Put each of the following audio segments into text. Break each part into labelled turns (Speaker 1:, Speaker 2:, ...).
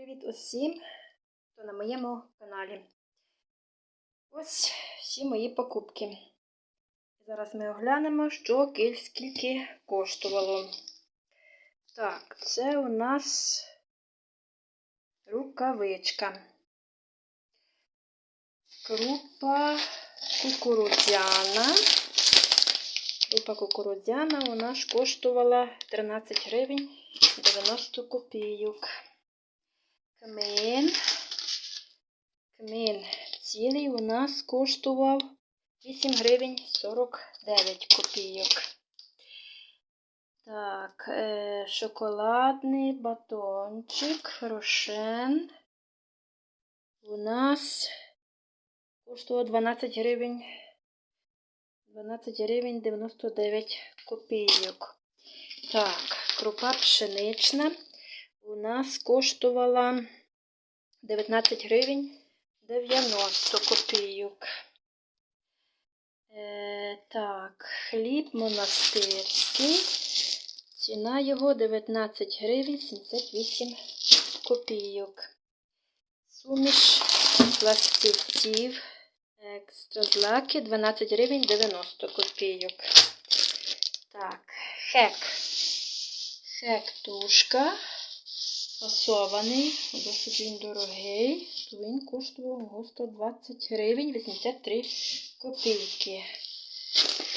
Speaker 1: Привіт усім, хто на моєму каналі. Ось всі мої покупки. Зараз ми оглянемо, що скільки коштувало. Так, це у нас рукавичка. Крупа кукурудзяна. Крупа кукурудзяна у нас коштувала 13 гривень 90 копійок. Кмин. Кмин цілий у нас коштував 8 гривень 49 копійок. Так, е, шоколадний батончик Рошен у нас коштував 12 гривень 12 гривень 99 копійок. Так, крупа пшенична у нас коштувала 19 гривень 90 копійок. Е, так, хліб монастирський. Ціна його 19 гривень 78 копійок. Суміш пластівців екстра злаки 12 гривень 90 копійок. Так, хек. Хек тушка. Фасований, досить він дорогий, то він коштував 120 гривень 83 копійки.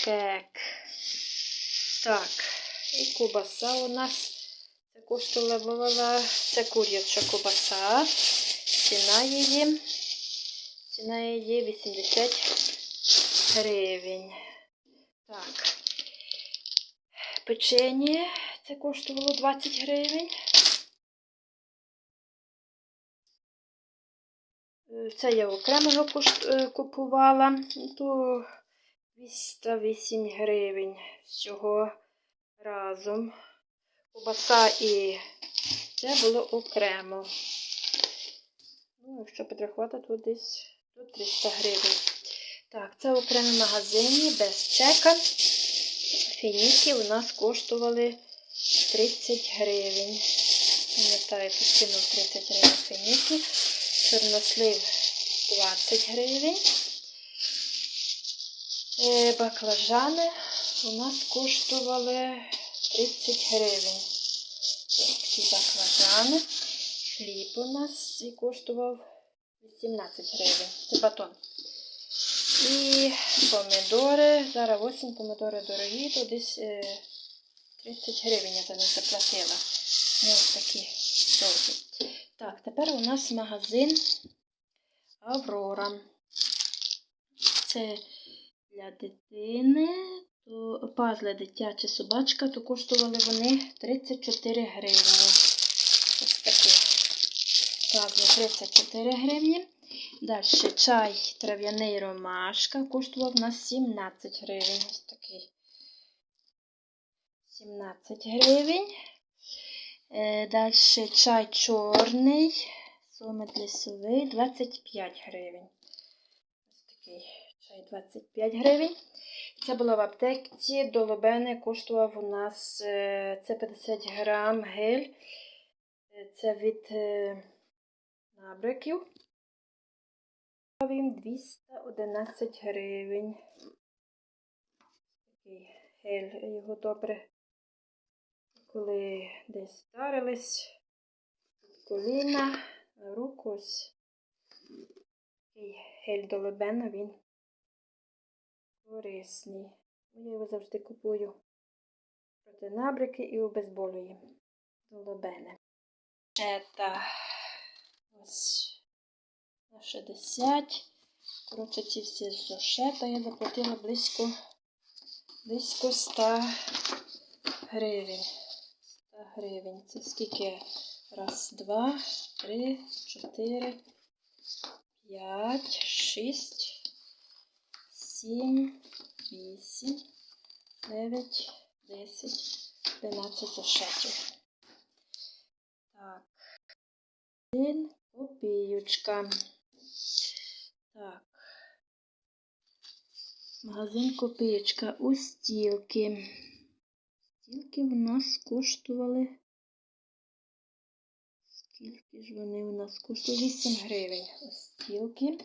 Speaker 1: Хек. Так, і кубаса у нас це коштувала це куряча кубаса. Ціна її, ціна її 80 гривень. Так. Печення це коштувало 20 гривень. Це я окремо е, купувала. То 208 гривень всього разом. Кубаса і це було окремо. Ну, якщо підрахувати, то десь до 300 гривень. Так, це окремі магазині без чека. Фініки у нас коштували 30 гривень. Пам'ятаєте, ціну 30 гривень фініки. Чорнослив 20 гривень. Е, Баклажани у нас коштували 30 гривень. Ось такі баклажани. Хліб у нас і коштував 18 гривень. Це батон. І помідори. Зараз осінь помідори дорогі, то десь е, 30 гривень я за них заплатила. Ну, ось такі. Так, тепер у нас магазин Аврора. Це для дитини, то пазли дитяча собачка, то коштували вони 34 гривні. Ось такі пазли 34 гривні. Далі чай трав'яний ромашка коштував на 17 гривень. Ось такий 17 гривень. Е, Далі чай чорний, сомет лісовий 25 гривень. Ось такий чай 25 гривень. Це було в аптеці. До лобени коштував у нас е, це 50 грам гель. Е, Це від е, набриків. 211 гривень. Такий гель, його добре, коли десь старились, коліна, на руку ось. Такий гель до він корисний. Я його завжди купую проти набрики і обезболює до лебени. Чета. Ось на 60. Коротше, ці всі зошета я заплатила близько, близько 100 гривень. 100 гривень. Це скільки? Раз, два, три, чотири, п'ять, шість, сім, вісім, дев'ять, десять, дванадцять зошетів. Так. Один копіючка. Так. Магазин копієчка у стілки. Стілки в нас коштували Скільки ж вони у нас коштують? 8 гривень. Ось стілки.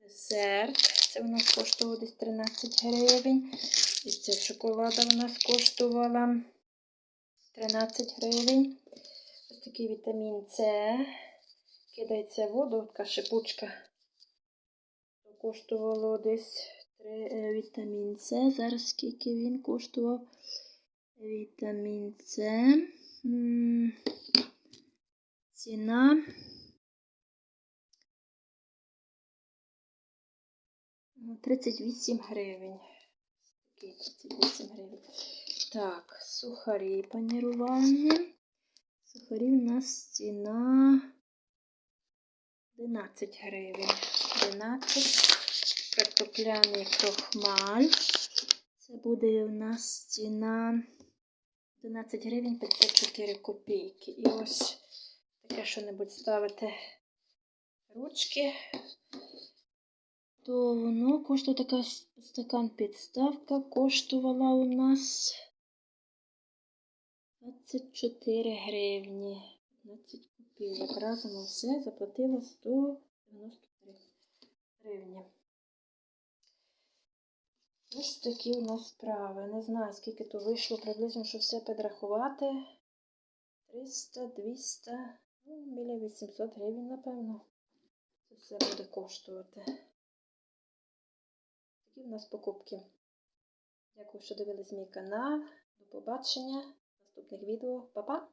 Speaker 1: Десерт. Це у нас коштувало десь 13 гривень. І ця шоколада у нас коштувала 13 гривень. Ось такий вітамін С. Кидається воду, така шипучка. Коштувало десь 3 вітамін С. Зараз скільки він коштував? Вітамін С. Ціна. Ну, 38 гривень. Такий 38 гривень. Так, сухарі панірувальні. Сухарі у нас ціна 11 гривень. 11. Картопляний крохмаль. Це буде у нас ціна 11 гривень 54 копійки. І ось таке що-небудь ставити ручки, то воно коштує така стакан підставка, коштувала у нас 24 гривні. 15 копійок. Разом все заплатила 193 гривні. Ось такі у нас справи. Не знаю, скільки то вийшло приблизно, щоб все підрахувати. 300, 200, ну, біля 800 гривень, напевно. Це все буде коштувати. Такі у нас покупки. Дякую, що дивились мій канал. До побачення в наступних відео. Па-па!